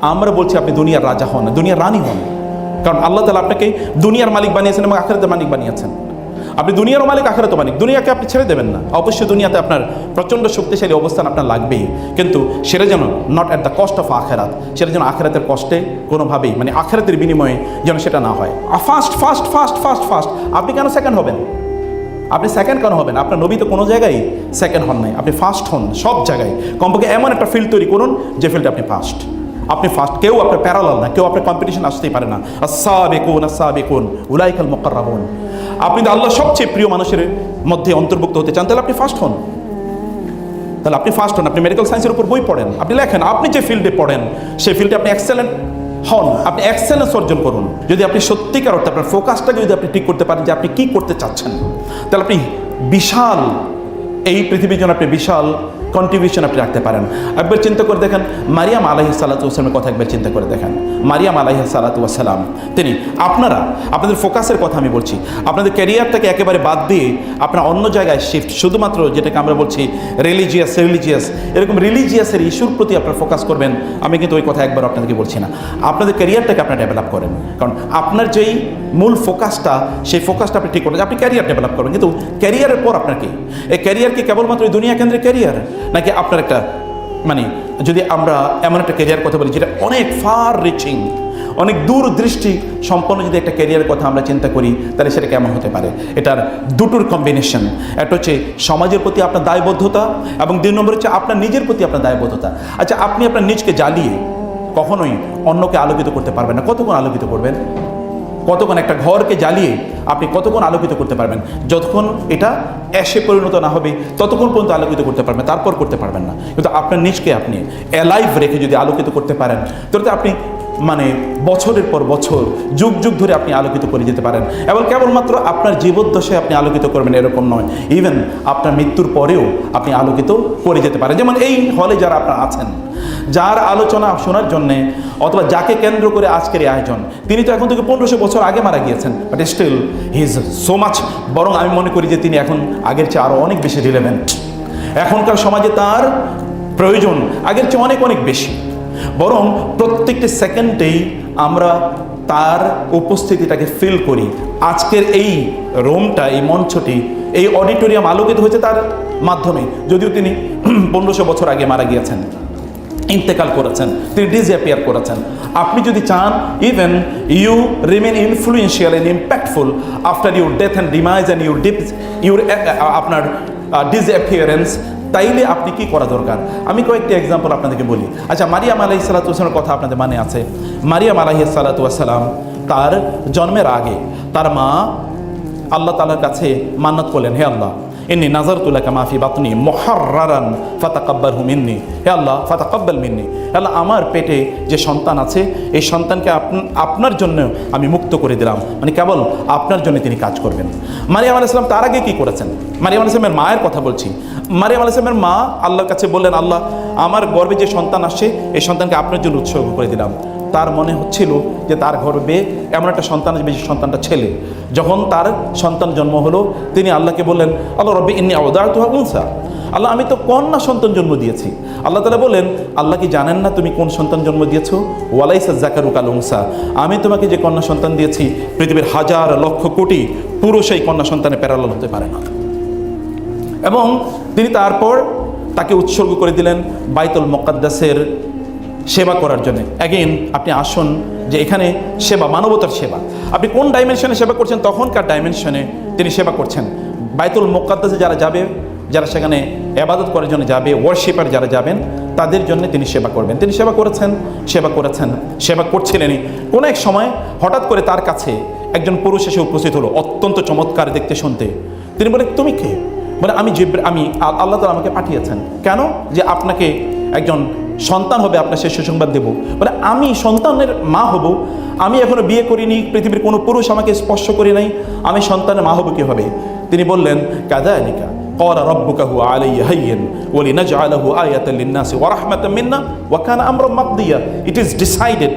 আমরা বলছি আপনি দুনিয়ার রাজা হন দুনিয়ার রানী হন। কারণ আল্লাহ তালা আপনাকে দুনিয়ার মালিক বানিয়েছেন এবং আখেরাতের মালিক বানিয়েছেন। আপনি দুনিয়ারও মালিক আখেরাত মালিক, দুনিয়াকে আপনি ছেড়ে দেবেন না। অবশ্যই দুনিয়াতে আপনার প্রচণ্ড শক্তিশালী অবস্থান আপনার লাগবেই। কিন্তু সেটা যেন not at the cost of আখেরাত, সেটা যেন আখেরাতের কষ্টে কোনোভাবেই মানে আখেরাতের বিনিময়ে যেন সেটা না হয়। First first first first first আপনি কেন সেকেন্ড হবেন? আপনি সেকেন্ড কেন হবেন? আপনার নবী তো কোনো জায়গায় সেকেন্ড হন নাই। আপনি ফার্স্ট হন সব জায়গায়। কমপক্ষে এমন একটা ফিল্ড তৈরি করুন যে ফিল্ডে আপনি ফার্স্ট আপনি ফার্স্ট কেউ আপনার প্যারালাল না, কেউ আপনার কম্পিটিশন আসতেই পারে না। আসা বেকুন আসা বেকুন উলাইকাল মোকাররাবন। আপনি তো আল্লাহ সবচেয়ে প্রিয় মানুষের মধ্যে অন্তর্ভুক্ত হতে চান, তাহলে আপনি ফার্স্ট হন। তাহলে আপনি ফার্স্ট হন। আপনি মেডিকেল সায়েন্সের উপর বই পড়েন। আপনি লেখেন, আপনি যে ফিল্ডে পড়েন, সেই ফিল্ডে আপনি এক্সেলেন্ট হন। আপনি এক্সেলেন্স অর্জন করুন। যদি আপনি সত্যিকার অর্থে আপনার ফোকাসটাকে যদি আপনি ঠিক করতে পারেন যে আপনি কি করতে চাচ্ছেন, তাহলে আপনি বিশাল এই পৃথিবীর জন্য আপনি বিশাল কন্ট্রিবিউশন আপনি রাখতে পারেন। একবার চিন্তা করে দেখেন, মারিয়াম আলাহি সাল্লাতুসালামের কথা একবার চিন্তা করে দেখেন। মারিয়াম আলাহি সাল্লাতুসালাম তিনি আপনারা, আপনাদের ফোকাসের কথা আমি বলছি, আপনাদের ক্যারিয়ারটাকে একেবারে বাদ দিয়ে আপনার অন্য জায়গায় শিফট শুধুমাত্র যেটাকে আমরা বলছি রিলিজিয়াস রিলিজিয়াস এরকম রিলিজিয়াসের ইস্যুর প্রতি আপনারা ফোকাস করবেন, আমি কিন্তু ওই কথা একবার আপনাদেরকে বলছি না। আপনাদের ক্যারিয়ারটাকে আপনারা ডেভেলপ করেন, কারণ আপনার যেই মূল ফোকাসটা সেই ফোকাসটা আপনি ঠিক করেন আপনি ক্যারিয়ার ডেভেলপ করবেন, কিন্তু ক্যারিয়ারের পর আপনাকে এই ক্যারিয়ার কি কেবলমাত্র দুনিয়া কেন্দ্রের ক্যারিয়ার নাকি আপনার একটা মানে যদি আমরা এমন একটা ক্যারিয়ার কথা বলি যেটা অনেক ফার রিচিং অনেক দূরদৃষ্টি সম্পন্ন যদি একটা ক্যারিয়ারের কথা আমরা চিন্তা করি, তাহলে সেটা কেমন হতে পারে? এটার দুটোর কম্বিনেশন একটা হচ্ছে সমাজের প্রতি আপনার দায়বদ্ধতা এবং দুই নম্বর হচ্ছে আপনার নিজের প্রতি আপনার দায়বদ্ধতা। আচ্ছা আপনি আপনার নিজকে জ্বালিয়ে কখনোই অন্যকে আলোকিত করতে পারবেন না। কতক্ষণ আলোকিত করবেন? কতক্ষণ একটা ঘরকে জ্বালিয়ে আপনি কতক্ষণ আলোকিত করতে পারবেন? যতক্ষণ এটা অ্যাশে পরিণত না হবে, ততক্ষণ পর্যন্ত আলোকিত করতে পারবেন, তারপর করতে পারবেন না। কিন্তু আপনার নিজকে আপনি অ্যালাইভ রেখে যদি আলোকিত করতে পারেন, তাহলে আপনি মানে বছরের পর বছর, যুগ যুগ ধরে আপনি আলোকিত করে যেতে পারেন। এবং কেবলমাত্র আপনার জীবদ্দশায় আপনি আলোকিত করবেন এরকম নয়। ইভেন আপনার মৃত্যুর পরেও আপনি আলোকিত করে যেতে পারেন। যেমন এই হলে যারা আপনারা আছেন, যার আলোচনা শোনার জন্যে অথবা যাকে কেন্দ্র করে আজকের এই আয়োজন, তিনি তো এখন থেকে পনেরোশো বছর আগে মারা গিয়েছেন but still he is so much বরং আমি মনে করি যে তিনি এখন আগের চেয়ে আরও অনেক বেশি রিলেভেন্ট এখনকার সমাজে তার প্রয়োজন আগের চেয়ে অনেক অনেক বেশি। বরং প্রত্যেকটি সেকেন্ডেই আমরা তার উপস্থিতিটাকে ফিল করি। আজকের এই রোমটা এই মঞ্চটি, এই অডিটোরিয়াম আলোকিত হয়েছে তার মাধ্যমে। যদিও তিনি পনেরোশো বছর আগে মারা গিয়েছেন, ইন্তেকাল করেছেন, তিনি ডিসঅ্যাপিয়ার করেছেন। আপনি যদি চান even you remain influential and impactful after your death and demise and your deep your আপনার ডিসঅ্যাপিয়ারেন্স তাইলে আপনি কি করা দরকার? আমি কয়েকটি এক্সাম্পল আপনাদেরকে বলি। আচ্ছা মারিয়াম আলাহি সাল্লাতুসলামের কথা আপনাদের মানে আছে। মারিয়াম আলাহি সাল্লাতুয়াসাল্লাম তার জন্মের আগে তার মা আল্লাহ তালার কাছে মান্নাত করলেন, হে আল্লাহ। ইন্নি নাজার তুলাকা মাফি বাতনি মহারান ফাতাকাব্বার হুম ইন্নি হে আল্লাহ, ফাতাকাব্বাল মিন্নি। আল্লাহ, আমার পেটে যে সন্তান আছে, এই সন্তানকে আপন- আপনার জন্য আমি মুক্ত করে দিলাম। মানে কেবল আপনার জন্য তিনি কাজ করবেন। মারিয়াম আলাইসলাম তার আগে কি করেছেন? মারিয়াম আলাইসলামের মায়ের কথা বলছি। মারিয়াম আলাইসলামের মা আল্লাহর কাছে বললেন, আল্লাহ, আমার গর্বে যে সন্তান আসছে, এই সন্তানকে আপনার জন্য উৎসর্গ করে দিলাম। তার মনে হচ্ছিল যে তার গর্বে এমন একটা সন্তান আসবে, যে সন্তানটা ছেলে। যখন তার সন্তান জন্ম হলো, তিনি আল্লাহকে বললেন, আল্লাহ রব্বি ইন্নি আওদার তো উনসা। আল্লাহ, আমি তো কন্যা সন্তান জন্ম দিয়েছি। আল্লাহ তালা বলেন আল্লাহ কি জানেন না তুমি কোন সন্তান জন্ম দিয়েছ? ওয়ালাইসা জাকারু কাল উনসা। আমি তোমাকে যে কন্যা সন্তান দিয়েছি, পৃথিবীর হাজার লক্ষ কোটি পুরো সেই কন্যা সন্তানে প্যারালাল হতে পারে না। এবং তিনি তারপর তাকে উৎসর্গ করে দিলেন বাইতুল মোকাদ্দাসের সেবা করার জন্য। অ্যাগেন আপনি আসুন যে এখানে সেবা, মানবতার সেবা। আপনি কোন ডাইমেনশনে সেবা করছেন তখনকার ডাইমেনশনে তিনি সেবা করছেন। বাইতুল মোকাদ্দাসে যারা যাবে, যারা সেখানে আবাদত করার জন্য যাবে ওয়ার্শিপার যারা যাবেন, তাদের জন্য তিনি সেবা করবেন। তিনি সেবা করেছেন সেবা করেছেন, সেবা করছিলেনই। কোনো এক সময় হঠাৎ করে তার কাছে একজন পুরুষ এসে উপস্থিত হলো, অত্যন্ত চমৎকার দেখতে শুনতে। তিনি বলে, তুমি কে? বলে, আমি যে আমি আল্লাহ তালা আমাকে পাঠিয়েছেন। কেন? যে আপনাকে একজন সন্তান হবে আপনার সে সুসংবাদ দেব বলে আমি সন্তানের মা হব আমি এখনো বিয়ে করিনি পৃথিবীর কোনো পুরুষ আমাকে স্পর্শ করে নাই আমি সন্তানের মা হব কীভাবে তিনি বললেন কাদা আলিকা قال ربك هو علي هين ولنجعله آية للناس ورحمة منا وكان أمرا مقضيا It is decided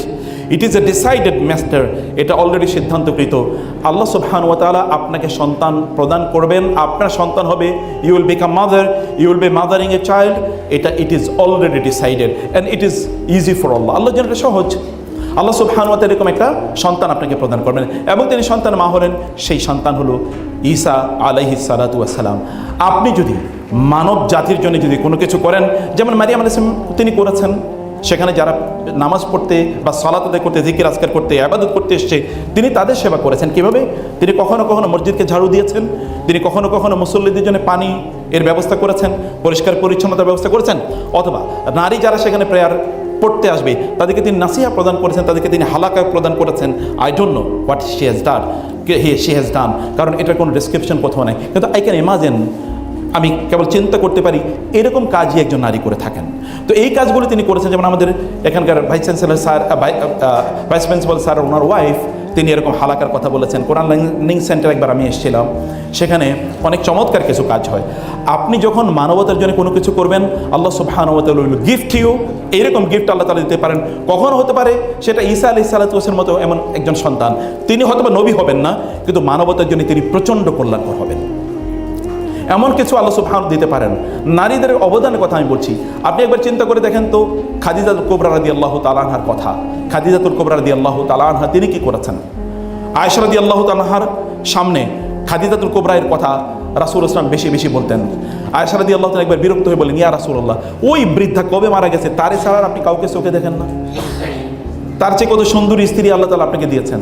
it is a decided master এটা অলরেডি সিদ্ধান্তকৃত। আল্লাহ সুবহান ওয়া তাআলা আপনাকে সন্তান প্রদান করবেন। আপনার সন্তান হবে you will become mother you will be mothering a child এটা it is already decided and it is easy for Allah Allah যেন এটা সহজ। আল্লাহ সুবহানুয়াত এরকম একটা সন্তান আপনাকে প্রদান করবেন। এবং তিনি সন্তান মা হলেন, সেই সন্তান হলো ঈসা আলাইহি সালাতু সালাম। আপনি যদি মানব জাতির জন্য যদি কোনো কিছু করেন, যেমন মারিয়াম আলাইসলাম তিনি করেছেন। সেখানে যারা নামাজ পড়তে বা সলাত করতে, জিকির, আজকার করতে আবাদত করতে এসছে, তিনি তাদের সেবা করেছেন কীভাবে? তিনি কখনো কখনো মসজিদকে ঝাড়ু দিয়েছেন, তিনি কখনো কখনো মুসল্লিদের জন্য পানি এর ব্যবস্থা করেছেন, পরিষ্কার পরিচ্ছন্নতার ব্যবস্থা করেছেন, অথবা নারী যারা সেখানে প্রেয়ার পড়তে আসবে, তাদেরকে তিনি নাসিহা প্রদান করেছেন, তাদেরকে তিনি হালাকা প্রদান করেছেন। I don't know what she has done he she has done কারণ এটার কোনো ডিসক্রিপশন কোথাও নাই। কিন্তু আই ক্যান ইমাজিন আমি কেবল চিন্তা করতে পারি, এরকম কাজই একজন নারী করে থাকেন। তো এই কাজগুলো তিনি করেছেন, যেমন আমাদের এখানকার vice chancellor sir vice principal sir, ওনার ওয়াইফ, তিনি এরকম হালাকার কথা বলেছেন। কোরআন লার্নিং সেন্টার একবার আমি এসেছিলাম, সেখানে অনেক চমৎকার কিছু কাজ হয়। আপনি যখন মানবতার জন্য কোনো কিছু করবেন, আল্লাহ সুবহানুয়াতাল গিফট ইউ এইরকম গিফট আল্লাহ তালা দিতে পারেন। কখন হতে পারে সেটা ঈসা আলি সালাতুসের মতো এমন একজন সন্তান, তিনি হয়তো নবী হবেন না, কিন্তু মানবতার জন্য তিনি প্রচণ্ড কল্যাণকর হবেন। এমন কিছু আল্লাহ সুবহান দিতে পারেন। নারীদের অবদানের কথা আমি বলছি। আপনি একবার চিন্তা করে দেখেন তো, খাদিজাতুল কোবরা রাদি আল্লাহ তালানহার কথা। খাদিজাতুল কোবরা রাদি আল্লাহ তালানহা তিনি কি করেছেন? আয়সা রাদি আল্লাহ তালাহার সামনে খাদিজাতুল কোবরায়ের কথা রাসুল ইসলাম বেশি বেশি বলতেন। আয়সা রাদি আল্লাহ একবার বিরক্ত হয়ে বলেন, ইয়া রাসুল্লাহ ওই বৃদ্ধা কবে মারা গেছে? তারে ছাড়া আপনি কাউকে চোখে দেখেন না? তার চেয়ে কত সুন্দরী স্ত্রী আল্লাহ তালা আপনাকে দিয়েছেন।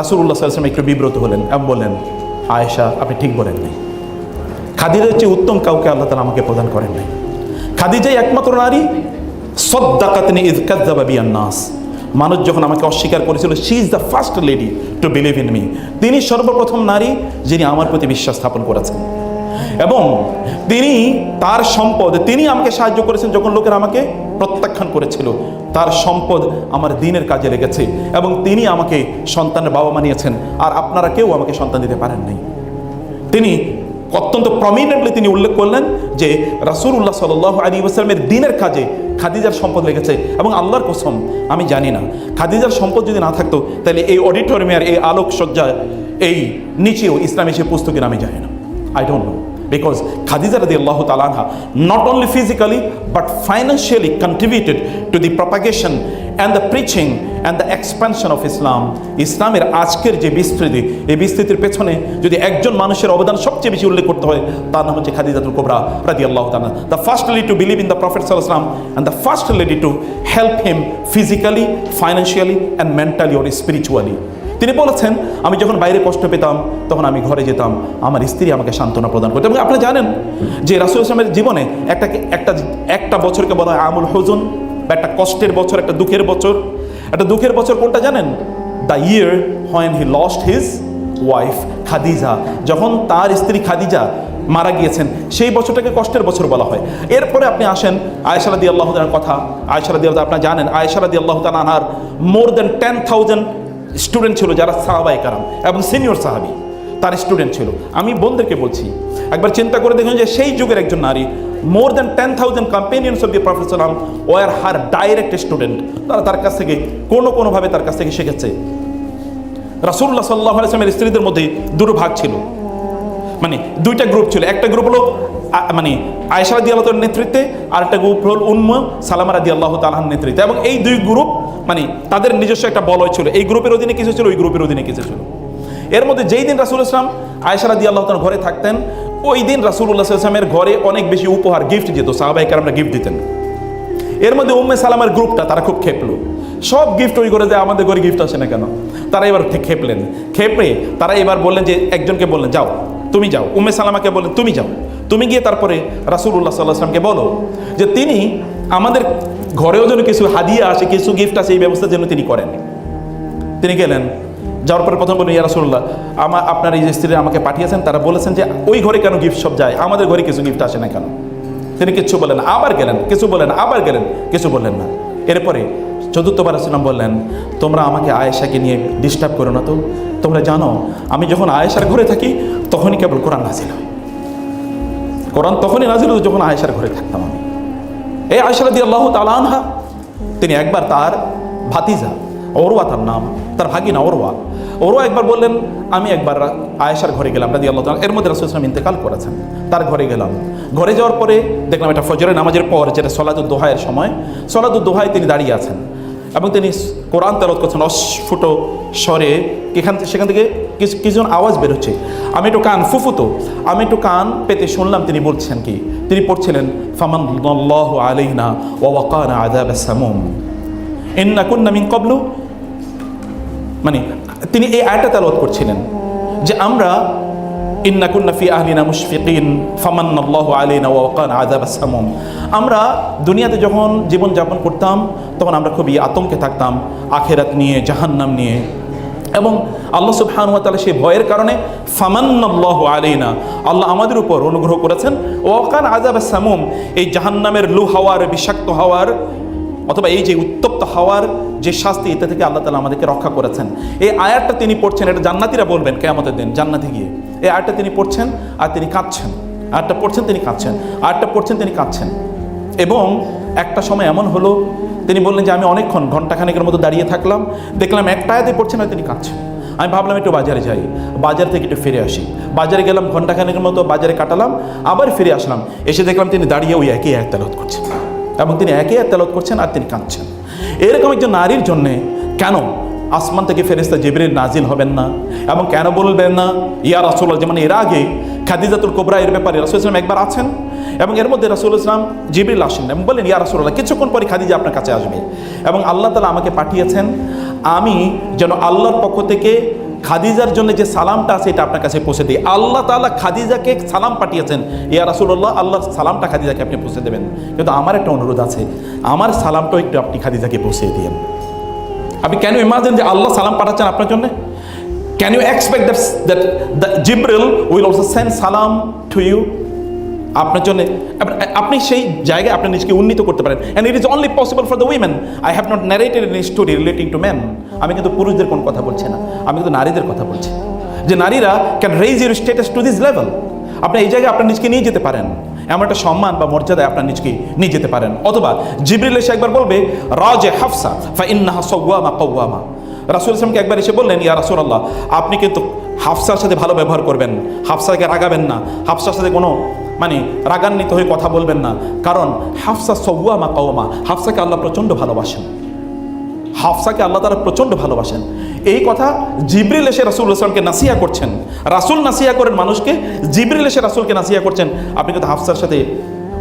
রাসুল্লাহ সাল্লাম একটু বিব্রত হলেন এবং বললেন, আয়েশা, আপনি ঠিক বলেন নাই খাদিজার চেয়ে উত্তম কাউকে আল্লাহ তালা আমাকে প্রদান করেন নাই। খাদিজাই একমাত্র নারী। সদ্দাকাতনি ইজকাজ্জাবাবিয়ান নাস। মানুষ যখন আমাকে অস্বীকার করেছিল she is the first lady to believe in me তিনি সর্বপ্রথম নারী যিনি আমার প্রতি বিশ্বাস স্থাপন করেছেন। এবং তিনি তার সম্পদ, তিনি আমাকে সাহায্য করেছেন যখন লোকেরা আমাকে প্রত্যাখ্যান করেছিল। তার সম্পদ আমার দিনের কাজে লেগেছে এবং তিনি আমাকে সন্তানের বাবা মানিয়েছেন আর আপনারা কেউ আমাকে সন্তান দিতে পারেন নাই। তিনি অত্যন্ত প্রমিনেন্টলি তিনি উল্লেখ করলেন যে রাসুল্লাহ সাল আলী ওসালামের দিনের কাজে খাদিজার সম্পদ লেগেছে এবং আল্লাহর কসম, আমি জানি না। খাদিজার সম্পদ যদি না থাকতো, তাহলে এই অডিটোরিয়ামের এই আলোকসজ্জা এই নিচেও ইসলামী সে পুস্তকের আমি জানি না। I don't know because Khadija radiallahu ta'ala anha not only physically, but financially contributed to the propagation and the preaching and the expansion of Islam. ইসলামের আজকের যে বিস্তৃতি, এই বিস্তৃতির পেছনে যদি একজন মানুষের অবদান সবচেয়ে বেশি উল্লেখ করতে হয়, তার নাম হচ্ছে খাদিজাতুল কোবরা রাদি আল্লাহ তালা the first lady to believe in the prophet সাল্লাম and the first lady to help him physically financially and mentally or spiritually তিনি বলেছেন, আমি যখন বাইরে কষ্ট পেতাম, তখন আমি ঘরে যেতাম। আমার স্ত্রী আমাকে সান্ত্বনা প্রদান করতো। এবং আপনি জানেন যে রাসুল ইসলামের জীবনে একটা একটা একটা বছরকে বলা হয় আমুল হজুন বা একটা কষ্টের বছর, একটা দুঃখের বছর। একটা দুঃখের বছর কোনটা জানেন? The year when he lost his wife Khadija যখন তার স্ত্রী খাদিজা মারা গিয়েছেন, সেই বছরটাকে কষ্টের বছর বলা হয়। এরপরে আপনি আসেন আয়সারাদি আল্লাহ কথা। আয়সারাদি আল্লাহ আপনার জানেন আয়সারাদি আল্লাহ তালার more than ten thousand student ছিল যারা সাহাবাই কারাম এবং সিনিয়র সাহাবি, তার স্টুডেন্ট ছিল। আমি বোনদেরকে বলছি, একবার চিন্তা করে দেখুন যে সেই যুগের একজন নারী more than ten thousand companions of the prophet সালাম ওয়ার হার ডাইরেক্ট স্টুডেন্ট তারা তার কাছ থেকে কোনো কোনোভাবে তার কাছ থেকে শিখেছে। রাসুল্লাহ সাল্লাহ আলাইসলামের স্ত্রীদের মধ্যে দুটো ভাগ ছিল। মানে দুইটা গ্রুপ ছিল। একটা গ্রুপ হলো মানে আয়সা রাদি আল্লাহর নেতৃত্বে আর একটা গ্রুপ হল উন্ম সালামা রাদি আল্লাহ তালাহার নেতৃত্বে এবং এই দুই গ্রুপ মানে তাদের নিজস্ব একটা বলয় ছিল। এই গ্রুপের অধীনে কিছু ছিল, ওই গ্রুপের অধীনে কিছু ছিল। এর মধ্যে যেই দিন রাসুল ইসলাম আয়সা রাদি আল্লাহ তার ঘরে থাকতেন, ওই দিন রাসুল্লাহ ইসলামের ঘরে অনেক বেশি উপহার গিফট যেত সাহাবাহিক আমরা গিফট দিতেন। এর মধ্যে উম্মে সালামের গ্রুপটা, তারা খুব খেপলো। সব গিফট ওই করে যে আমাদের ঘরে গিফট আসে না কেন? তারা এবার খেপলেন। খেপে তারা এবার বললেন যে, একজনকে বললেন, যাও। তুমি যাও। উম্মে সালামাকে বললেন তুমি যাও। তুমি গিয়ে তারপরে রাসুল্লাহ সাল্লাহ আসলামকে বলো যে, তিনি আমাদের ঘরেও যেন কিছু হাদিয়া আসে, কিছু গিফট আসে, এই ব্যবস্থা যেন তিনি করেন। তিনি গেলেন। যাওয়ার পরে প্রথম বললেন, ইয়া রাসুল্লাহ আমার আপনার এই যে স্ত্রী আমাকে পাঠিয়েছেন, তারা বলেছেন যে, ওই ঘরে কেন গিফট সব যায়? আমাদের ঘরে কিছু গিফট আসে না কেন? তিনি কিচ্ছু বলেন আবার গেলেন, কিছু বলেন আবার গেলেন, কিছু বললেন না। এরপরে চতুর্থবার আসলাম বললেন, তোমরা আমাকে আয়েশাকে নিয়ে ডিস্টার্ব করো না তো। তোমরা জানো, আমি যখন আয়েশার ঘরে থাকি তখনই কেবল কোরআন নাজিল হয়। কোরআন তখনই নাজিল হতো যখন আয়েশার ঘরে থাকতাম আমি। এই আয়েশা দিয়ে আল্লাহ তালানহা তিনি একবার তার ভাতিজা ওরওয়া তার নাম, তার ভাগিনা ওরওয়া ওরওয়া একবার বললেন, আমি একবার আয়েশার ঘরে গেলাম রাজি আল্লাহ এর মধ্যে রাসুল ইসলাম ইন্তেকাল করেছেন। তার ঘরে গেলাম। ঘরে যাওয়ার পরে দেখলাম এটা ফজরের নামাজের পর, যেটা সলাদুল দোহায়ের সময় সলাদুল দোহায় তিনি দাঁড়িয়ে আছেন। এবং তিনি কোরআন তেলত করছেন অস্ফুট স্বরে। এখান সেখান থেকে কিছু কিছু আওয়াজ বেরোচ্ছে। আমি একটু কান ফুফুতো আমি একটু কান পেতে শুনলাম তিনি বলছেন কি, তিনি পড়ছিলেন, ফামান আলাইনা ওয়া ওয়াকানা আযাব সামুম। ইন্না কুন্না মিন ক্বাবলু। মানে তিনি এই আয়টা তেলাওয়াত করছিলেন যে আমরা ইন্না কুন্না ফি আহলিনা মুশফিকিন ফামান্নাল্লাহু আলাইনা ওয়া ওয়াকানা আযাব সামুম। আমরা দুনিয়াতে যখন জীবন যাপন করতাম, তখন আমরা খুবই আতঙ্কে থাকতাম, আখেরাত নিয়ে, জাহান্নাম নিয়ে। এবং আল্লাহ সুবহান ওয়া তাআলা সেই ভয়ের কারণে ফামান্নাল্লাহু আলাইনা, আল্লাহ আমাদের উপর অনুগ্রহ করেছেন ওয়াকান আযাব সামুম। এই জাহান্নামের লু হাওয়ার, বিষাক্ত হাওয়ার অথবা এই যে উত্তপ্ত হওয়ার যে শাস্তি, এটা থেকে আল্লাহ তালা আমাদেরকে রক্ষা করেছেন। এই আয়াতটা তিনি পড়ছেন, এটা জান্নাতিরা বলবেন কেয়ামতের দিন, জান্নাতে গিয়ে। এই আয়াতটা তিনি পড়ছেন আর তিনি কাঁদছেন। আয়াতটা পড়ছেন, তিনি কাঁদছেন। আয়াতটা পড়ছেন, তিনি কাঁদছেন। এবং একটা সময় এমন হলো, তিনি বললেন যে, আমি অনেকক্ষণ ঘন্টাখানেকের মতো দাঁড়িয়ে থাকলাম। দেখলাম একটা আয়াতে পড়ছেন, আর তিনি কাঁদছেন। আমি ভাবলাম একটু বাজারে যাই। বাজার থেকে একটু ফিরে আসি। বাজারে গেলাম ঘন্টাখানেকের মতো বাজারে কাটালাম, আবার ফিরে আসলাম। এসে দেখলাম তিনি দাঁড়িয়ে ওই একই আয়াত করছেন। এবং তিনি একে তেলত করছেন আর তিনি কাঁদছেন। এরকম একজন নারীর জন্যে কেন আসমান থেকে ফেরেস্তা জিবরিল নাজিল হবেন না? এবং কেন বলবেন না, ইয়া রাসুল্লাহ যেমন এর আগে খাদিজাতুল কোবরা এর ব্যাপারে রাসুল ইসলাম একবার আছেন এবং এর মধ্যে রাসুল ইসলাম জিবরিল আসেন এবং বলেন ইয়া রাসুল্লাহ কিছুক্ষণ পরে খাদিজা আপনার কাছে আসবে। এবং আল্লাহ তালা আমাকে পাঠিয়েছেন, আমি যেন আল্লাহর পক্ষ থেকে খাদিজার জন্য যে সালামটা আছে, এটা আপনার কাছে পৌঁছে দিই। আল্লাহ তালা খাদিজাকে সালাম পাঠিয়েছেন। ইয়া রাসুল্লাহ আল্লাহ সালামটা খাদিজাকে আপনি পৌঁছে দেবেন। কিন্তু আমার একটা অনুরোধ আছে। আমার সালামটাও একটু আপনি খাদিজাকে পৌঁছে দিয়েন। আপনি কেন ইমাজিন যে আল্লাহ সালাম পাঠাচ্ছেন আপনার জন্য? Can you expect that that the Jibril will also send সালাম টু ইউ আপনার জন্য আপনি সেই জায়গায় আপনি নিজেকে উন্নীত করতে পারেন। And it is only possible for the women I have not narrated in story relating to man আমি কিন্তু পুরুষদের কোন কথা বলছি না। আমি কিন্তু নারীদের কথা বলছি। যে নারীরা can raise your status to this level আপনি এই জায়গায় আপনার নিজকে নিয়ে যেতে পারেন। এমন একটা সম্মান বা মর্যাদায় আপনার নিজকে নিয়ে যেতে পারেন। অথবা জিবরিল এসে একবার বলবে, রাজে হাফসা ফা ইন্নাহা সওয়ামা কওয়ামা। রাসুল ইসলামকে একবার এসে বললেন, ইয়া রাসুল আল্লাহ আপনি কিন্তু হাফসার সাথে ভালো ব্যবহার করবেন। হাফসাকে রাগাবেন না। হাফসার সাথে কোনো মানে রাগান্বিত হয়ে কথা বলবেন না। কারণ হাফসা সৌয়ামা কওমা হাফসাকে আল্লাহ প্রচণ্ড ভালোবাসেন। হাফসাকে আল্লাহ তারা প্রচণ্ড ভালোবাসেন। এই কথা জিবরিল এসে রাসুল ইসলামকে নাসিয়া করছেন। রাসুল নাসিয়া করেন মানুষকে, জিবরিল এসে রাসুলকে নাসিয়া করছেন। আপনি কিন্তু হাফসার সাথে,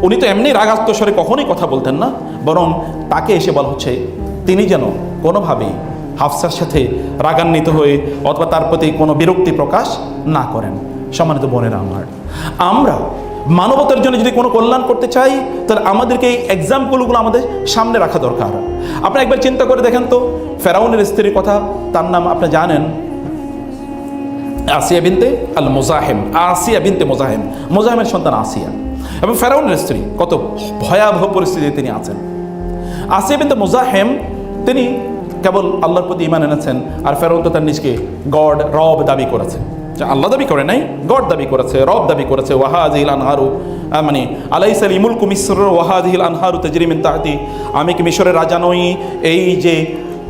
উনি তো এমনি রাগাত্ম স্বরে কখনোই কথা বলতেন না। বরং তাকে এসে বলা হচ্ছে, তিনি যেন কোনোভাবেই হাফসার সাথে রাগান্বিত হয়ে অথবা তার প্রতি কোনো বিরক্তি প্রকাশ না করেন। সম্মানিত বোনেরা আমার, আমরা মানবতার জন্য যদি কোনো কল্যাণ করতে চাই, তাহলে আমাদেরকে এই এক্সাম্পলগুলো আমাদের সামনে রাখা দরকার। আপনি একবার চিন্তা করে দেখেন তো, ফেরাউনের স্ত্রীর কথা, তার নাম আপনি জানেন? আসিয়া বিনতে আল মোজাহেম আসিয়া বিনতে মোজাহেম। মোজাহেমের সন্তান আসিয়া। এবং ফেরাউনের স্ত্রী, কত ভয়াবহ পরিস্থিতিতে তিনি আছেন। আসিয়া বিনতে মোজাহেম, তিনি কেবল আল্লাহর প্রতি ইমান এনেছেন, আর ফেরাউন তো তার নিজকে গড, রব দাবি করেছে আল্লাহ দাবি করে নাই, গড দাবি করেছে, রব দাবি করেছে ওয়াহাজিল আনহারু মানে আলাইসাল ইমুল কুমিসর ওয়াহাজিল আনহারু তেজরিমিন তাহাতি, আমি কি মিশরের রাজা নই? এই যে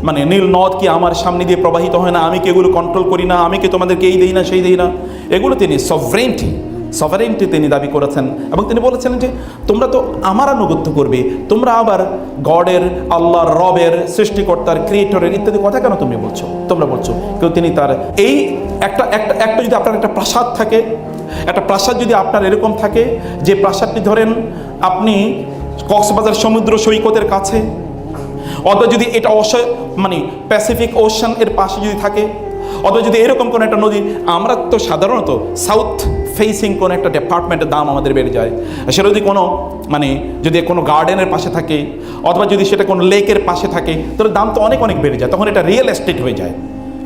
মানে নীল নদ কি আমার সামনে দিয়ে প্রবাহিত হয় না? আমি কি এগুলো কন্ট্রোল করি না? আমি কি তোমাদেরকে এই দিই না, সেই দিই না? এগুলো তিনি সভরেন্টি সভারেন্টি তিনি দাবি করেছেন এবং তিনি বলেছিলেন যে, তোমরা তো আমার আনুগত্য করবে, তোমরা আবার গডের, আল্লাহর রবের, সৃষ্টিকর্তার ক্রিয়েটরের ইত্যাদি কথা কেন তুমি বলছো? তোমরা বলছো। কেউ তিনি তার এই একটা একটা একটা যদি আপনার একটা প্রাসাদ থাকে, একটা প্রাসাদ যদি আপনার এরকম থাকে, যে প্রাসাদটি ধরেন আপনি কক্সবাজার সমুদ্র সৈকতের কাছে, অথবা যদি এটা অস মানে প্যাসিফিক ওশান এর পাশে যদি থাকে, অথবা যদি এরকম কোনো একটা নদী, আমরা তো সাধারণত সাউথ ফেসিং কোনো একটা ডিপার্টমেন্টের দাম আমাদের বেড়ে যায়। সেটা যদি কোনো মানে যদি কোনো গার্ডেনের পাশে থাকে, অথবা যদি সেটা কোনো লেকের পাশে থাকে, তাহলে দাম তো অনেক অনেক বেড়ে যায়। তখন এটা রিয়েল এস্টেট হয়ে যায়।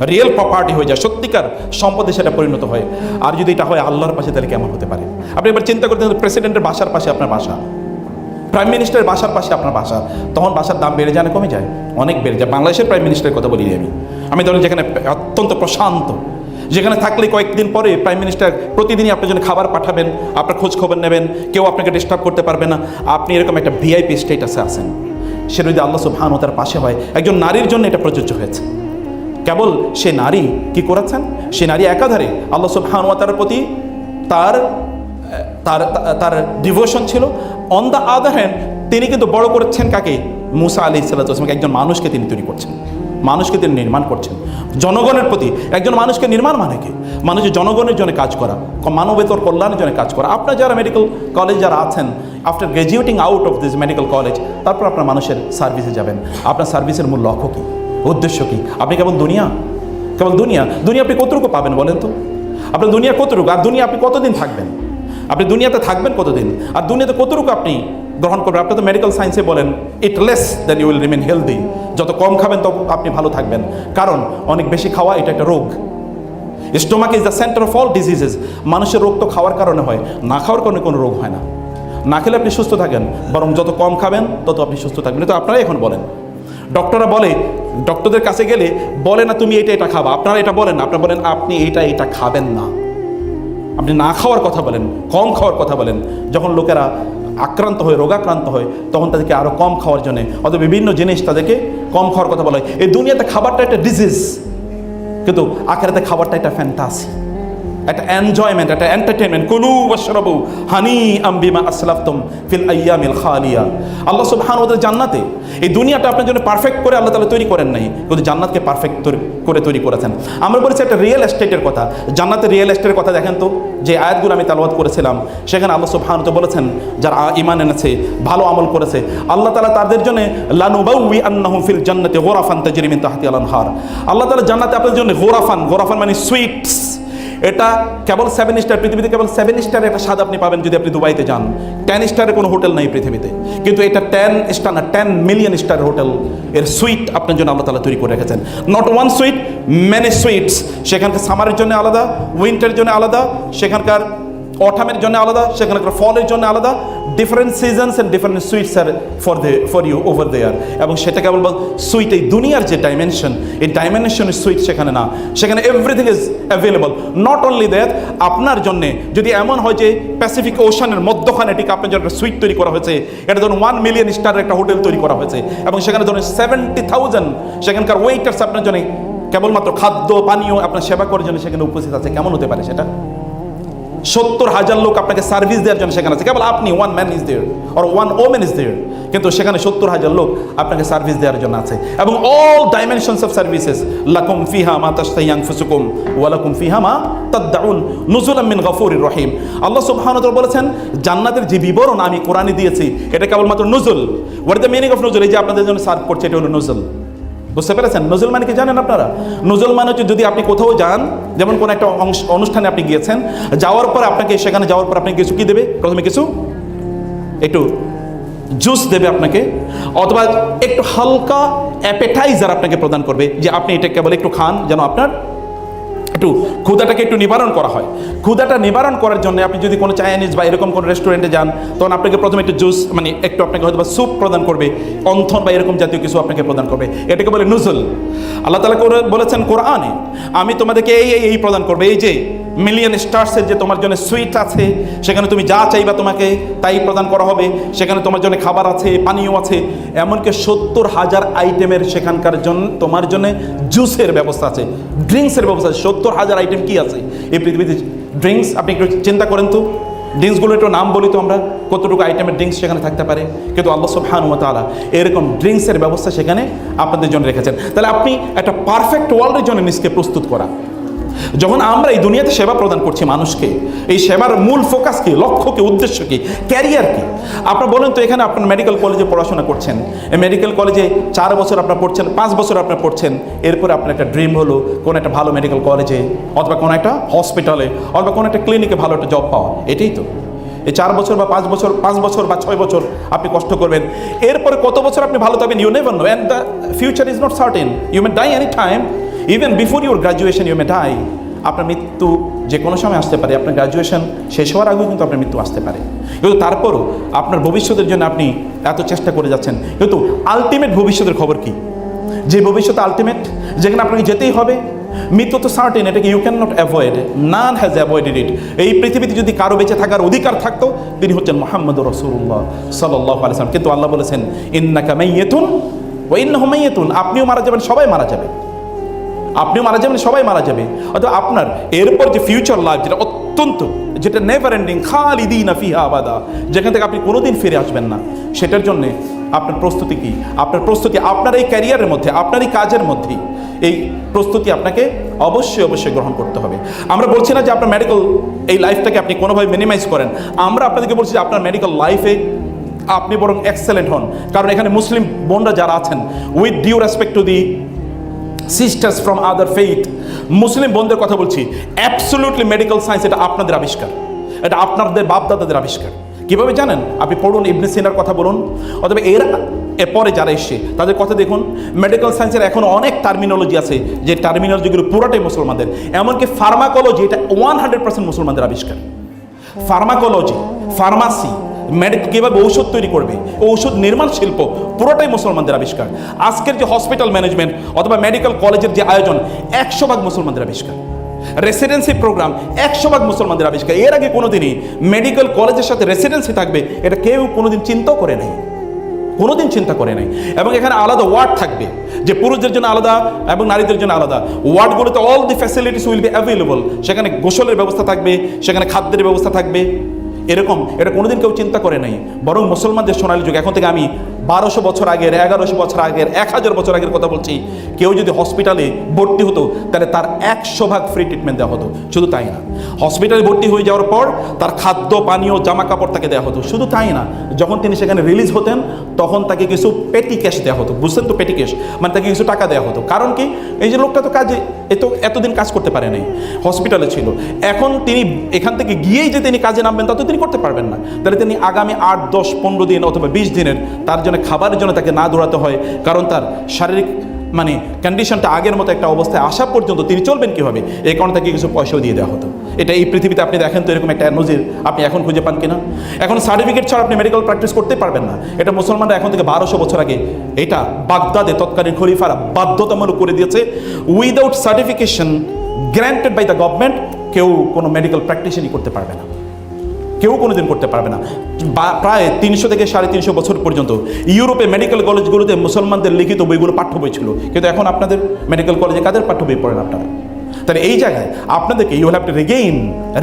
রিয়েল প্রপার্টি হয়ে যায়। সত্যিকার সম্পদে সেটা পরিণত হয়। আর যদি এটা হয় আল্লাহর পাশে, তাহলে কেমন হতে পারে? আপনি এবার চিন্তা করতে প্রেসিডেন্টের বাসার পাশে আপনার বাসা প্রাইম মিনিস্টারের বাসার পাশে আপনার বাসা, তখন বাসার দাম বেড়ে যায় না, কমে যায়? অনেক বেড়ে যায়। বাংলাদেশের প্রাইম মিনিস্টারের কথা বলি আমি। আমি ধরেন যেখানে অত্যন্ত প্রশান্ত। যেখানে থাকলে কয়েকদিন পরে প্রাইম মিনিস্টার প্রতিদিনই আপনার জন্য খাবার পাঠাবেন, আপনার খোঁজ খবর নেবেন, কেউ আপনাকে ডিস্টার্ব করতে পারবে না। আপনি এরকম একটা ভিআইপি স্টেটাসে আছেন। সে যদি আল্লাহ সুবহান তার পাশে হয়, একজন নারীর জন্য এটা প্রযোজ্য হয়েছে। কেবল সে নারী কি করেছেন? সে নারী একাধারে আল্লাহ সুবহান তার প্রতি তার তার তার ডিভোশন ছিল। অন দ্য আদার হ্যান্ড তিনি কিন্তু বড় করেছেন কাকে? মুসা আলি সাল্লাহামকে একজন মানুষকে তিনি তৈরি করছেন। মানুষকে তিনি নির্মাণ করছেন। জনগণের প্রতি একজন মানুষকে নির্মাণ মানে কি? মানুষের জনগণের জন্য কাজ করা, মানবেতর কল্যাণের জন্য কাজ করা। আপনার যারা মেডিকেল কলেজ যারা আছেন after graduating out of this medical college তারপর আপনার মানুষের সার্ভিসে যাবেন। আপনার সার্ভিসের মূল লক্ষ্য কী? উদ্দেশ্য কী? আপনি কেবল দুনিয়া? কেবল দুনিয়া? দুনিয়া আপনি কতটুকু পাবেন বলেন তো? আপনার দুনিয়া কতটুকু? আর দুনিয়া আপনি কতদিন থাকবেন? দুনিয়াতে থাকবেন কতদিন? আর দুনিয়াতে কতটুকু আপনি গ্রহণ করবেন? আপনি তো মেডিকেল সায়েন্সে বলেন eat less then you will remain healthy যত কম খাবেন, তত আপনি ভালো থাকবেন। কারণ, অনেক বেশি খাওয়া এটা একটা রোগ। Stomach is the centre of all diseases মানুষের রোগ তো খাওয়ার কারণে হয়। না খাওয়ার কারণে কোনো রোগ হয় না। না খেলে আপনি সুস্থ থাকেন। বরং যত কম খাবেন, তত আপনি সুস্থ থাকবেন। তো আপনারাই এখন বলেন। ডক্টররা বলে ডক্টরদের কাছে গেলে বলে না তুমি এটা এটা খাবা। আপনারা এটা বলেন আপনারা বলেন, আপনি এটা এটা খাবেন না। আপনি না খাওয়ার কথা বলেন, কম খাওয়ার কথা বলেন, যখন লোকেরা আক্রান্ত হয়, রোগাক্রান্ত হয়, তখন তাদেরকে আরও কম খাওয়ার জন্যে, অথবা বিভিন্ন জিনিস তাদেরকে কম খাওয়ার কথা বলা হয়। এই দুনিয়াতে খাবারটা একটা ডিজিজ কিন্তু আখেরাতে খাবারটা একটা ফ্যান্টাসি একটা এনজয়মেন্ট একটা এন্টারটেনমেন্ট কুলু ওয়াশরাবু হানি আম্বিমা আসলাফতুম ফিল আইয়ামিল খালিয়া আল্লাহ সুবহানাহু ওয়া জান্নাতে এই দুনিয়াটা আপনার জন্য পারফেক্ট করে আল্লাহ তাআলা তৈরি করেন নাই। কিন্তু জান্নাতকে পারফেক্ট করে তৈরি করেছেন। আমরা বলেছি একটা রিয়েল এস্টেটের কথা। জান্নাতের রিয়েল এস্টেটের কথা দেখেন তো। যে আয়াতগুলো আমি তালাবাত করেছিলাম, সেখানে আল্লাহ সুবহানাহু ওয়া বলেছেন, যারা ইমান এনেছে, ভালো আমল করেছে, আল্লাহ তাআলা তাদের জন্য লানুবাউই আন্নাহুম ফিল জান্নাতি গোরাফান তাজরি মিন তাহতিহাল আনহার। আল্লাহ তাআলা জান্নাতে আপনাদের জন্য গোরাফান গোরাফান মানে সুইটস এটা কেবল সেভেন স্টার পৃথিবীতে কেবল সেভেন স্টার একটা স্বাদ আপনি পাবেন যদি আপনি দুবাইতে যান। টেন স্টারের কোনো হোটেল নাই পৃথিবীতে। কিন্তু এটা টেন স্টার না টেন মিলিয়ন স্টার হোটেল। এর সুইট আপনার জন্য আল্লাহ তালা তৈরি করে রেখেছেন। Not one suite many suites সেখানকার সামারের জন্য আলাদা উইন্টারের জন্য আলাদা, সেখানকার অটামের জন্য আলাদা, সেখানকার ফলের জন্য আলাদা। Different seasons and different sweets R for they for you over there এবং সেটা কেবল সুইট এই দুনিয়ার যে ডাইমেনশন এই ডাইমেনশনের সুইট সেখানে না। সেখানে everything is available not only that আপনার জন্য যদি এমন হয় যে প্যাসিফিক ওশানের মধ্যখানে ঠিক আপনার জন্য একটা সুইট তৈরি করা হয়েছে, এটা ধরুন ওয়ান মিলিয়ন স্টারের একটা হোটেল তৈরি করা হয়েছে, এবং সেখানে ধরুন সেভেন্টি থাউজেন্ড সেখানকার ওয়েটার্স আপনার জন্য কেবলমাত্র খাদ্য, পানীয় আপনার সেবা করার জন্য সেখানে উপস্থিত আছে, কেমন হতে পারে সেটা? সত্তর হাজার লোক আপনাকে সার্ভিস দেওয়ার জন্য সেখানে আছে। কেবল আপনি one man is there or one women is there কিন্তু সেখানে সত্তর হাজার লোক আপনাকে সার্ভিস দেওয়ার জন্য আছে। এবং অল ডাইমেনশনস অফ সার্ভিসেস লাকুম ফিহা মা তাস্তাইয়াং ফুসুকুম ওয়ালাকুম ফিহা মা তাদ্দাউন নুজুলাম মিন গফুরির রহিম। আল্লাহ সুবহানাহু ওয়া বলেছেন, জান্নাতের যে বিবরণ আমি কোরআনে দিয়েছি, এটা কেবলমাত্র নুজুল। হোয়াট দ্য মিনিং অফ নুজুল? এই যে আপনাদের জন্য সার্ভ করছে, এটা হলো নুজুল। বুঝতে পেরেছেন? নজরুল মানে কি জানেন আপনারা? নজরুল মানে হচ্ছে যদি আপনি কোথাও যান, যেমন কোনো একটা অনুষ্ঠানে আপনি গিয়েছেন, যাওয়ার পর আপনাকে সেখানে যাওয়ার পর আপনি কিছু কি দেবে? প্রথমে কিছু? একটু জুস দেবে আপনাকে, অথবা একটু হালকা অ্যাপেটাইজার আপনাকে প্রদান করবে যে আপনি এটা কেবল একটু খান, যেন আপনার একটু ক্ষুদাটাকে একটু নিবারণ করা হয়। ক্ষুদাটা নিবারণ করার জন্য আপনি যদি কোনো চাইনিজ বা এরকম কোনো রেস্টুরেন্টে যান, তখন আপনাকে প্রথমে একটু জুস মানে একটু আপনাকে হয়তো বা স্যুপ প্রদান করবে, অন্থন বা এরকম জাতীয় কিছু আপনাকে প্রদান করবে। এটাকে বলে নুজুল। আল্লাহ তালা করে, বলেছেন কোরআনে, আমি তোমাদেরকে এই এই প্রদান করবে। এই যে মিলিয়ন স্টার্সের যে তোমার জন্য সুইট আছে, সেখানে তুমি যা চাইবা তোমাকে তাই প্রদান করা হবে। সেখানে তোমার জন্য খাবার আছে, পানীয় আছে। এমনকি সত্তর হাজার আইটেমের সেখানকার জন্য তোমার জন্য জুসের ব্যবস্থা আছে। ড্রিঙ্কসের ব্যবস্থা আছে। সত্তর হাজার আইটেম কি আছে? এই পৃথিবীতে ড্রিঙ্কস আপনি একটু চিন্তা করেন তো। ড্রিঙ্কসগুলো একটু নাম বলি তো আমরা। কতটুকু আইটেমের ড্রিঙ্কস সেখানে থাকতে পারে? কিন্তু আল্লাহ সব হানু তালা এরকম ড্রিঙ্কসের ব্যবস্থা সেখানে আপনাদের জন্য রেখেছেন। তাহলে আপনি একটা পারফেক্ট ওয়ার্ল্ডের জন্য নিজকে প্রস্তুত করা। যখন আমরা এই দুনিয়াতে সেবা প্রদান করছি মানুষকে, এই সেবার মূল ফোকাস কি, লক্ষ্য কি, উদ্দেশ্য কি ক্যারিয়ার কি? আপনার বলেন তো, এখানে আপনার মেডিকেল কলেজে পড়াশোনা করছেন। এই মেডিকেল কলেজে চার বছর আপনার পড়ছেন, পাঁচ বছর আপনার পড়ছেন, এরপরে আপনার একটা ড্রিম হলো কোনো একটা ভালো মেডিকেল কলেজে অথবা কোনো একটা হসপিটালে অথবা কোনো একটা ক্লিনিকে ভালো একটা জব পাওয়া। এটাই তো। এই চার বছর বা পাঁচ বছর পাঁচ বছর বা ছয় বছর আপনি কষ্ট করবেন। এরপরে কত বছর আপনি ভালো থাকবেন? You never know and the future is not certain you may die any time even before your graduation you may die আপনার মৃত্যু যে কোনো সময় আসতে পারে। আপনার গ্রাজুয়েশন শেষ হওয়ার আগেও কিন্তু আপনার মৃত্যু আসতে পারে। কিন্তু তারপরও আপনার ভবিষ্যতের জন্য আপনি এত চেষ্টা করে যাচ্ছেন। কিন্তু আলটিমেট ভবিষ্যতের খবর কি? যে ভবিষ্যৎ আলটিমেট যেখানে আপনাকে যেতেই হবে। মৃত্যু তো সার্টেন এটাকে you can not avoid none has avoided it এই পৃথিবীতে যদি কারও বেঁচে থাকার অধিকার থাকতো, তিনি হচ্ছেন মোহাম্মদ রসুল্লাহ সাল্লাহ আলিয়াম কিন্তু আল্লাহ বলেছেন, ইন্নাকা মাইয়েতুন ও ইন্নাহ মাইয়েতুন আপনিও মারা যাবেন, সবাই মারা যাবে। আপনিও মারা যাবেন, সবাই মারা যাবে। অথবা আপনার এরপর যে ফিউচার লাইফ যেটা অত্যন্ত, যেটা নেভার এন্ডিং খালিদিন ফিহা আবাদা, যেখান থেকে আপনি কোনোদিন ফিরে আসবেন না। সেটার জন্য আপনার প্রস্তুতি কি? আপনার প্রস্তুতি আপনার এই ক্যারিয়ারের মধ্যে, আপনার এই কাজের মধ্যেই। এই প্রস্তুতি আপনাকে অবশ্যই অবশ্যই গ্রহণ করতে হবে। আমরা বলছি না যে আপনার মেডিকেল এই লাইফটাকে আপনি কোনোভাবে মিনিমাইজ করেন। আমরা আপনাদেরকে বলছি যে আপনার মেডিকেল লাইফে আপনি বরং এক্সেলেন্ট হন। কারণ এখানে মুসলিম বোনরা যারা আছেন with due respect to the sisters from other faith মুসলিম বন্ধুদের কথা বলছি অ্যাবসোলুটলি মেডিকেল সায়েন্স এটা আপনাদের আবিষ্কার। এটা আপনাদের বাপদাদাদের আবিষ্কার। কীভাবে জানেন? আপনি পড়ুন ইবনে সিনার কথা বলুন, অথবা এর এরপরে যারা এসছে, তাদের কথা দেখুন। মেডিকেল সায়েন্সের এখন অনেক টার্মিনোলজি আছে, যে টার্মিনোলজিগুলো পুরোটাই মুসলমানদের। এমনকি ফার্মাকোলজি এটা ওয়ান হান্ড্রেড পার্সেন্ট মুসলমানদের আবিষ্কার। ফার্মাকোলজি ফার্মাসি কীভাবে ঔষধ তৈরি করবে? ঔষধ নির্মাণ শিল্প পুরোটাই মুসলমানদের আবিষ্কার। আজকের যে হসপিটাল ম্যানেজমেন্ট অথবা মেডিকেল কলেজের যে আয়োজন, একশো ভাগ মুসলমানদের আবিষ্কার। রেসিডেন্সি প্রোগ্রাম একশো ভাগ মুসলমানদের আবিষ্কার। এর আগে কোনোদিনই মেডিকেল কলেজের সাথে রেসিডেন্সি থাকবে, এটা কেউ কোনোদিন চিন্তাও করে নাই। কোনোদিন চিন্তা করে নাই। এবং এখানে আলাদা ওয়ার্ড থাকবে, যে পুরুষদের জন্য আলাদা এবং নারীদের জন্য আলাদা। ওয়ার্ডগুলোতে all the facilities will be available সেখানে গোসলের ব্যবস্থা থাকবে, সেখানে খাদ্যের ব্যবস্থা থাকবে। এরকম এটা কোনোদিন কেউ চিন্তা করে নাই। বরং মুসলমানদের সোনালী যুগ। এখন থেকে আমি বারোশো বছর আগের, এগারোশো বছর আগের, এক হাজার বছর আগের কথা বলছি, কেউ যদি হসপিটালে ভর্তি হতো, তাহলে তার একশো ভাগ ফ্রি ট্রিটমেন্ট দেওয়া হতো। শুধু তাই না। হসপিটালে ভর্তি হয়ে যাওয়ার পর তার খাদ্য, পানীয় জামা কাপড় তাকে দেওয়া হতো। শুধু তাই না, যখন তিনি সেখানে রিলিজ হতেন, তখন তাকে কিছু পেটি ক্যাশ দেওয়া হতো। বুঝছেন তো পেটি ক্যাশ মানে তাকে কিছু টাকা দেওয়া হতো। কারণ কি? এই যে লোকটা তো কাজে এত এতদিন কাজ করতে পারে নাই। হসপিটালে ছিল। এখন তিনি এখান থেকে গিয়েই যে তিনি কাজে নামবেন, তা তো তিনি করতে পারবেন না। তাহলে তিনি আগামী আট, দশ, পনেরো দিন অথবা বিশ দিনের তার জন্য খাবারের জন্য তাকে না দৌড়াতে হয়, কারণ তার শারীরিক মানে কন্ডিশনটা আগের মতো একটা অবস্থায় আসা পর্যন্ত তিনি চলবেন কীভাবে? এই কারণে তাকে কিছু পয়সাও দিয়ে দেওয়া হতো। এটা এই পৃথিবীতে আপনি দেখেন তো এরকম একটা নজির আপনি এখন খুঁজে পান কিনা? এখন সার্টিফিকেট ছাড়া আপনি মেডিকেল প্র্যাকটিস করতে পারবেন না। এটা মুসলমানরা এখন থেকে বারোশো বছর আগে এটা বাগদাদে তৎকালীন খলিফারা বাধ্যতামূলক করে দিয়েছে। Without certification granted by the government কেউ কোনো মেডিকেল প্র্যাকটিসই করতে পারবে না। কেউ কোনোদিন করতে পারবে না। প্রায় তিনশো থেকে সাড়ে তিনশো বছর পর্যন্ত ইউরোপে মেডিকেল কলেজগুলোতে মুসলমানদের লিখিত বইগুলো পাঠ্য বই ছিল। কিন্তু এখন আপনাদের মেডিকেল কলেজে কাদের পাঠ্য বই পড়েন আপনারা? তাহলে এই জায়গায় আপনাদেরকে you have to regain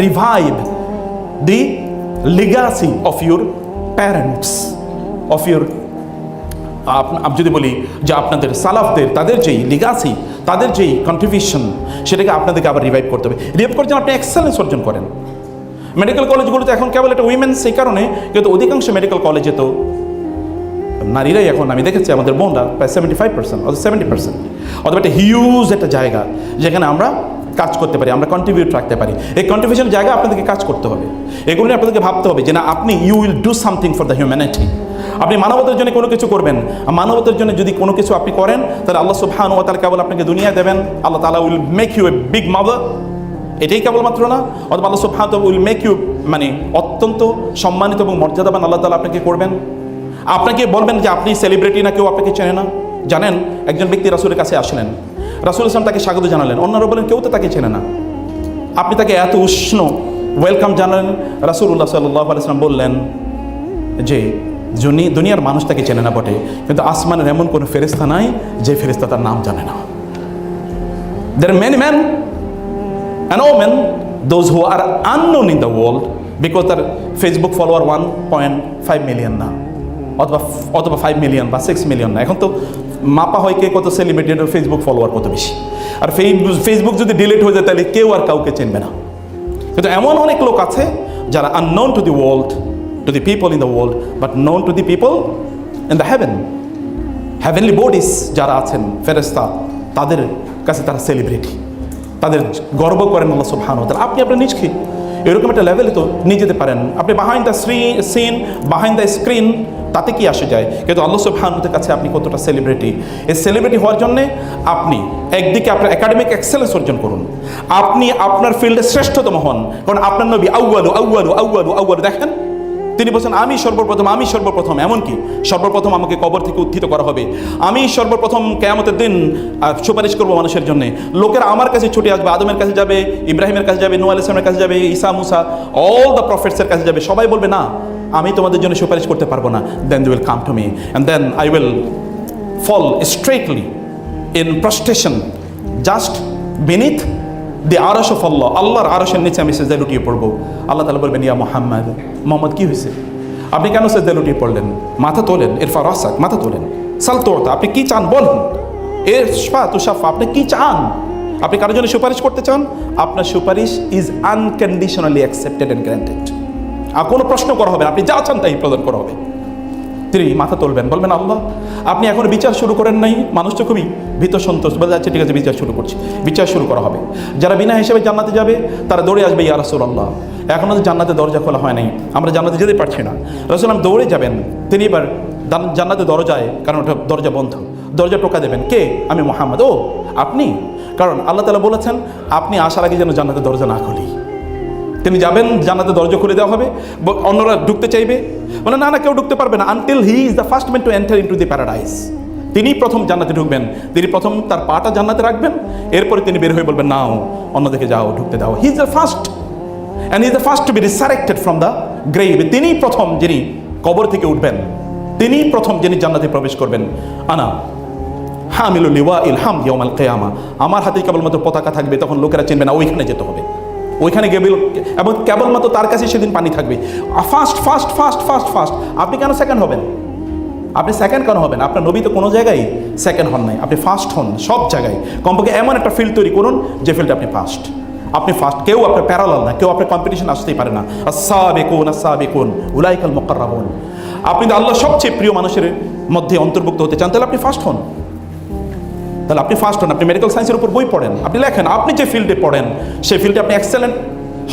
revive the legacy of your parents of your যদি বলি যে আপনাদের সালাফদের, তাদের যেই লিগাসি তাদের যেই কন্ট্রিবিউশন সেটাকে আপনাদেরকে আবার রিভাইভ করতে হবে। রিভাইভ করতে আপনি এক্সেলেন্স অর্জন করেন। মেডিকেল কলেজগুলোতে এখন কেবল একটা উইমেন সেই কারণে, কিন্তু অধিকাংশ মেডিকেল কলেজে তো নারীরাই এখন, আমি দেখেছি আমাদের বোনরা প্রায় সেভেন্টি ফাইভ পার্সেন্ট অথবা সেভেন্টি পার্সেন্ট অথবা একটা হিউজ একটা জায়গা যেখানে আমরা কাজ করতে পারি, আমরা কন্ট্রিবিউট রাখতে পারি। এই কন্ট্রিবিউশন জায়গা আপনাদেরকে কাজ করতে হবে। এগুলো নিয়ে আপনাদেরকে ভাবতে হবে যে না, আপনি you will do something for the humanity আপনি মানবতার জন্য কোনো কিছু করবেন। মানবতার জন্য যদি কোনো কিছু আপনি করেন, তাহলে আল্লাহ সুবহান ও তাহলে কেবল আপনাকে দুনিয়া দেবেন। আল্লাহ তালা will make you a big mother এটাই কেবলমাত্র না, অথবা আল্লাহ সুবহান উইল মেক ইউ মানে অত্যন্ত সম্মানিত এবং মর্যাদাবান আল্লাহ তালা আপনাকে করবেন। আপনাকে বলবেন যে আপনি সেলিব্রিটি না, কেউ আপনাকে চেনে না। জানেন, একজন ব্যক্তি রাসুলের কাছে আসলেন। রাসুল ইসলাম তাকে স্বাগত জানালেন। অন্যরা বলেন কেউ তো তাকে চেনে না। আপনি তাকে এত উষ্ণ ওয়েলকাম জানালেন। রাসুল্লাহ সাল্লাহ আলাইসলাম বললেন যে দুনিয়ার মানুষ তাকে চেনে না বটে। কিন্তু আসমানের এমন কোনো ফেরিস্তা নাই যে ফেরিস্তা তার নাম জানে না। There many man those who are unknown in the world because তার Facebook follower one point five million না অথবা অথবা ফাইভ মিলিয়ন বা সিক্স মিলিয়ন না। এখন তো মাপা হয় কে কত সেলিব্রিটির ফেসবুক ফলোয়ার কত বেশি। আর ফেসবুক যদি ডিলিট হয়ে যায়, তাহলে কেউ আর কাউকে চিনবে না। কিন্তু এমন অনেক লোক আছে যারা unknown to the world to the people in the world but known to the people in the heaven heavenly bodies যারা আছেন ফেরেস্তা তাদের কাছে তারা সেলিব্রিটি তাদের গর্ব করেন আল্লাহ সুবহান তাহলে আপনি আপনার নিজকে এরকম একটা লেভেলে তো নিয়ে যেতে পারেন। আপনি behind the screen behind the screen তাতে কি আসে যায়? কিন্তু আল্লাহ সুবহানুদের কাছে আপনি কতটা সেলিব্রিটি এই সেলিব্রিটি হওয়ার জন্যে আপনি একদিকে আপনার একাডেমিক এক্সেলেন্স অর্জন করুন। আপনি আপনার ফিল্ডে শ্রেষ্ঠতম হন। কারণ আপনার নবী আউয়ালু আউয়ালু আউয়ালু আউয়ালু, দেখেন? তিনি বলছেন, আমি সর্বপ্রথম আমি সর্বপ্রথম। এমনকি সর্বপ্রথম আমাকে কবর থেকে উত্থিত করা হবে। আমি সর্বপ্রথম কেয়ামতের দিন সুপারিশ করব মানুষের জন্য। লোকেরা আমার কাছে ছুটে আসবে, আদমের কাছে যাবে, ইব্রাহিমের কাছে যাবে নোয়াল ইসলামের কাছে যাবে, ঈসা, মুসা অল দ্য প্রফেটসের কাছে যাবে। সবাই বলবে, না, আমি তোমাদের জন্য সুপারিশ করতে পারব না। Then they will come to me and then I will fall straightly in prostration just beneath the of আল্লাহ আল্লাহর আরশের নিচে আমি সেজদা লুটিয়ে পড়ব। আল্লাহ তালা বলবেন, ইয়া মোহাম্মদ মোহাম্মদ কি হয়েছে? আপনি কেন সেজদা লুটিয়ে পড়লেন? মাথা তোলেন, এরফা রাসাক, মাথা তোলেন। সাল তোরতা আপনি কি চান বলুন? এর ফা তুষাফা আপনি কি চান? আপনি কারোর জন্য সুপারিশ করতে চান? আপনার সুপারিশ is unconditionally accepted and granted আর কোনো প্রশ্ন করা হবে আপনি যা চান তাই প্রদান করা হবে। তিনি মাথা তুলবেন। বলবেন, আল্লাহ, আপনি এখন বিচার শুরু করেন নাই। মানুষ তো খুবই ভীত সন্তোষ বলে যাচ্ছে ঠিক আছে, বিচার শুরু করছি। বিচার শুরু করা হবে। যারা বিনা হিসেবে জান্নাতে যাবে, তারা দৌড়ে আসবে, ইয়া রসুল আল্লাহ এখনও তো জান্নাতে দরজা খোলা হয় নাই। আমরা জান্নাতে যেতে পারছি না। রসুলাম দৌড়ে যাবেন। তিনি এবার জান্নাতে দরজায়, কারণ ওটা দরজা বন্ধ। দরজা টোকা দেবেন, কে? আমি মোহাম্মদ। ও, আপনি? কারণ আল্লাহ তালা বলেছেন, আপনি আসার আগে যেন জান্নাতে দরজা না খুলি। তিনি যাবেন, জান্নাতে দরজা খুলে দেওয়া হবে অন্যরা ঢুকতে চাইবে। মানে না না, কেউ ঢুকতে পারবে না। Until he is the first man to enter into the paradise তিনি প্রথম জান্নাতে ঢুকবেন। তিনি প্রথম তার পাটা জান্নাতে রাখবেন। এরপরে তিনি বের হয়ে বলবেন, নাও, অন্যদিকে যাও, ঢুকতে দাও। He is the first and is the first to be resurrected from the grave তিনি প্রথম যিনি কবর থেকে উঠবেন, তিনি প্রথম যিনি জান্নাতে প্রবেশ করবেন। আনা, হামিলুল লিওয়া ইলহাম ইয়ামাল কেয়ামা। আমার হাতে কেবলমাত্র পতাকা থাকবে, তখন লোকেরা চিনবে না, ওইখানে যেতে হবে। ওইখানে গেবে এবং কেবলমাত্র তার কাছে সেদিন পানি থাকবে। First first first first first আপনি কেন সেকেন্ড হবেন? আপনি সেকেন্ড কেন হবেন? আপনার নবী তো কোনো জায়গায় সেকেন্ড হন নাই। আপনি ফার্স্ট হন সব জায়গায়। কমপক্ষে এমন একটা ফিল্ড তৈরি করুন যে ফিল্ডে আপনি ফার্স্ট আপনি ফার্স্ট কেউ আপনার প্যারালাল না, কেউ আপনার কম্পিটিশন আসতেই পারে না। আসা বেকুন আসা বেকুন উলাইকাল মক্কারাবন আপনি আল্লাহ সবচেয়ে প্রিয় মানুষের মধ্যে অন্তর্ভুক্ত হতে চান, তাহলে আপনি ফার্স্ট হন। তাহলে আপনি ফার্স্ট হন, আপনি মেডিকেল সায়েন্সের উপর বই পড়েন, আপনি লেখেন, আপনি যে ফিল্ডে পড়েন, সেই ফিল্ডে আপনি এক্সেলেন্ট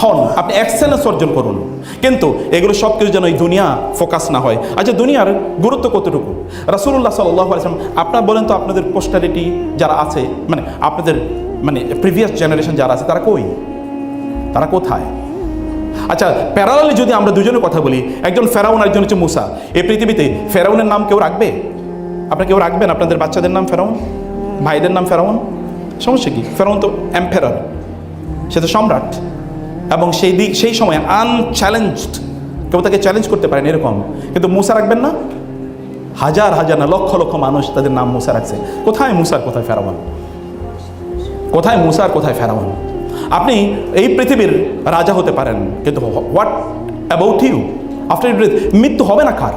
হন, আপনি এক্সেলেন্স অর্জন করুন। কিন্তু এগুলো সব কিছু যেন এই দুনিয়া ফোকাস না হয়। আচ্ছা দুনিয়ার গুরুত্ব কতটুকু? রাসুল্লাহ সাল্লাহ আলাইসলাম আপনার বলেন তো আপনাদের পোস্টারিটি যারা আছে মানে আপনাদের মানে প্রিভিয়াস জেনারেশন যারা আছে, তারা কই? তারা কোথায়? আচ্ছা প্যারালালি যদি আমরা দুজনের কথা বলি, একজন ফেরাউন একজন হচ্ছে মুসা। এই পৃথিবীতে ফেরাউনের নাম কেউ রাখবে? আপনারা কেউ রাখবেন? আপনাদের বাচ্চাদের নাম ফেরাউন? ভাইদের নাম ফেরাউন? সমস্যা কি? ফেরাউন তো এম্পেরার সে তো সম্রাট। এবং সেই দিক, সেই সময় আনচ্যালেঞ্জড কেউ তাকে চ্যালেঞ্জ করতে পারেন এরকম। কিন্তু মুসা রাখবেন না? হাজার হাজার না, লক্ষ লক্ষ মানুষ তাদের নাম মুসা রাখছে। কোথায় মুসার কোথায় ফেরাউন? কোথায় মুসার কোথায় ফেরাউন? আপনি এই পৃথিবীর রাজা হতে পারেন, কিন্তু what about you after you মৃত্যু হবে না কার?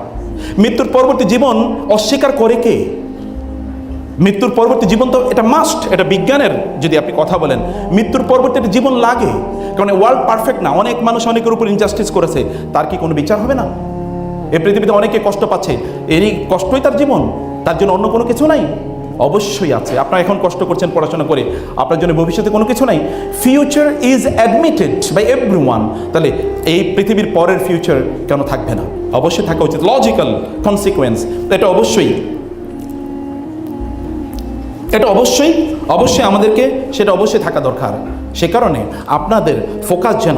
মৃত্যুর পরবর্তী জীবন অস্বীকার করে কে? মৃত্যুর পরবর্তী জীবন তো এটা মাস্ট এটা বিজ্ঞানের যদি আপনি কথা বলেন। মৃত্যুর পরবর্তী একটা জীবন লাগে। কারণ ওয়ার্ল্ড পারফেক্ট না, অনেক মানুষ অনেকের উপর ইনজাস্টিস করেছে। তার কি কোনো বিচার হবে না? এ পৃথিবীতে অনেকে কষ্ট পাচ্ছে। এরই কষ্টই তার জীবন। তার জন্য অন্য কোনো কিছু নাই। অবশ্যই আছে। আপনারা এখন কষ্ট করছেন পড়াশোনা করে। আপনার জন্য ভবিষ্যতে কোনো কিছু নাই। Future is admitted by every one তাহলে এই পৃথিবীর পরের ফিউচার কেন থাকবে না? অবশ্যই থাকা উচিত। লজিক্যাল কনসিকুয়েন্স এটা অবশ্যই এটা অবশ্যই অবশ্যই আমাদেরকে সেটা অবশ্যই থাকা দরকার। সে কারণে আপনাদের ফোকাস যেন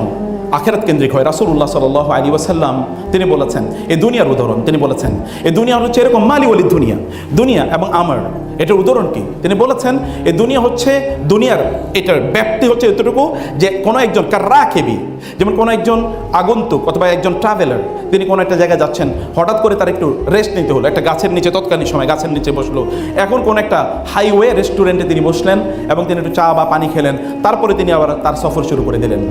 আখেরাত কেন্দ্রিক হয়। রাসুল্লাহ সাল আলী ওয়াসাল্লাম তিনি বলেছেন এই দুনিয়ার উদাহরণ। তিনি বলেছেন এই দুনিয়া হচ্ছে এরকম মালি ওলি দুনিয়া। দুনিয়া এবং আমার এটার উদাহরণ কি? তিনি বলেছেন এই দুনিয়া হচ্ছে দুনিয়ার, এটার ব্যাপ্তি হচ্ছে এতটুকু যে কোনো একজন কার রাখেবি যেমন কোনো একজন আগন্তুক অথবা একজন ট্রাভেলার তিনি কোনো একটা জায়গায় যাচ্ছেন, হঠাৎ করে তার একটু রেস্ট নিতে হলো, একটা গাছের নিচে তৎকালীন সময় গাছের নিচে বসল, এখন কোন একটা হাইওয়ে রেস্টুরেন্টে তিনি বসলেন এবং তিনি একটু চা বা পানি খেলেন, তারপরে তিনি আবার তার সফর শুরু করে দিলেন।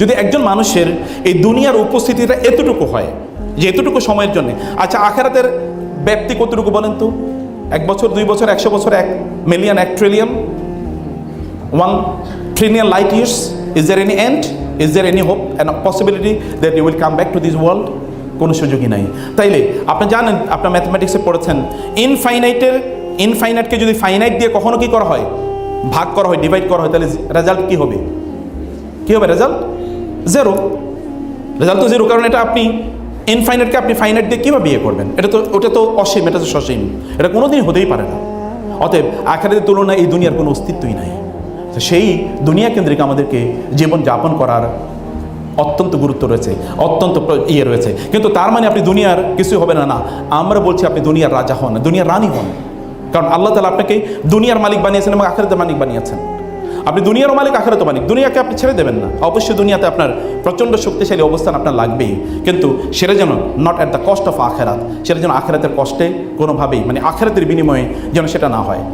যদি একজন মানুষের এই দুনিয়ার উপস্থিতিটা এতটুকু হয়, যে এতটুকু সময়ের জন্য আচ্ছা আখেরাতের ব্যক্তি কতটুকু বলেন তো? এক বছর, দুই বছর, একশো বছর, এক মিলিয়ন এক trillion one trillion light years. Is there any end is there any hope and possibility possibility that you come back to this world? কোনো সুযোগই নাই। তাইলে আপনি জানেন আপনার ম্যাথমেটিক্সে পড়েছেন ইনফাইনাইটের ইনফাইনাইটকে যদি ফাইনাইট দিয়ে কখনো কি করা হয়? ভাগ করা হয় ডিভাইড করা হয়, তাহলে রেজাল্ট কি হবে? কি হবে রেজাল্ট জেরো রেজাল্ট তো জিরো কারণ এটা আপনি ইনফাইনাইটকে আপনি ফাইনাইট দিয়ে কীভাবে বিয়ে করবেন? এটা তো ওটা তো অসীম, এটা তো সসীম। এটা কোনোদিন হতেই পারে না। অতএব আখারের তুলনায় এই দুনিয়ার কোনো অস্তিত্বই নাই। তো সেই দুনিয়া কেন্দ্রিক আমাদেরকে জীবন যাপন করার অত্যন্ত গুরুত্ব রয়েছে, অত্যন্ত ইয়ে রয়েছে। কিন্তু তার মানে আপনি দুনিয়ার কিছু হবে না না। আমরা বলছি আপনি দুনিয়ার রাজা হন, দুনিয়ার রানী হন। কারণ আল্লাহ তালা আপনাকে দুনিয়ার মালিক বানিয়েছেন এবং আখেরাতের মালিক বানিয়েছেন। আপনি দুনিয়ারও মালিক আখেরাতও মালিক। দুনিয়াকে আপনি ছেড়ে দেবেন না। অবশ্যই দুনিয়াতে আপনার প্রচণ্ড শক্তিশালী অবস্থান আপনার লাগবেই। কিন্তু সেটা যেন not at the cost of আখেরাত, সেটা যেন আখেরাতের কষ্টে কোনোভাবেই মানে আখেরাতের বিনিময়ে যেন সেটা না হয়।